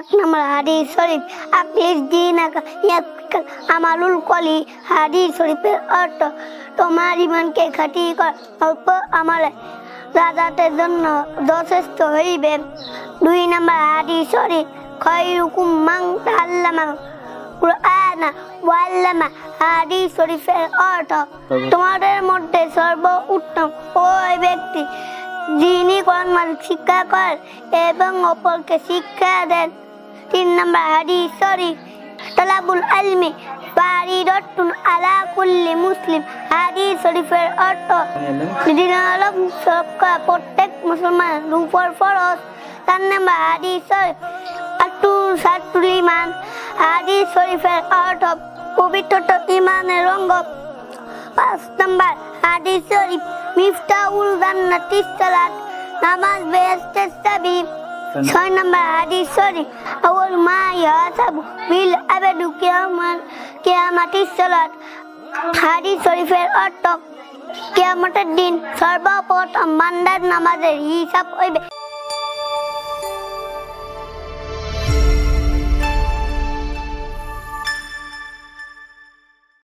এক নম্বর হাদিস শরীফ। আকলিস দিনাকা আমালুল কলি হাদিস শরীফের অর্থ তোমার ইমানকে খাটি কর অল্প আমালে রাজাতের জন্য যথেষ্ট হইবে। দুই নম্বর হাদিস শরীফ খয়রুকুম মান তাআল্লামা কুরআনা ওয়াল্লামা হাদিস শরীফের অর্থ তোমাদের মধ্যে সর্ব উত্তম ওই ব্যক্তি যিনি কোরআন শিক্ষা করেন এবং অপরকে শিক্ষা দেন। তিন নম্বর হাদিস শরীফ তালাবুল আলমি ফারিদাতুন আলা কুল্লি মুসলিম। হাদিস শরীফের অর্থ দিন আলম সবকা প্রত্যেক মুসলমানের উপর ফরজ। চার নম্বর হাদিস শরীফ আতুর সাতুল ইমান হাদিস শরীফের অর্থ, পবিত্রতা ইমানের রঙ্গ পাঁচ নম্বর হাদিস শরীফ মিফতাউল জান্নাতিস সালাত, নামাজ বেহেশতের চাবি ছয় নম্বর হাদিস শরীফ আউল মা ইয়াসাব বিল আবেদু কিয়ামাত কিয়ামাতিস সালাত। হাদিস শরীফের অর্থ কিয়ামতের দিন সর্বপ্রথম বান্দার নামাজের হিসাব হইবে।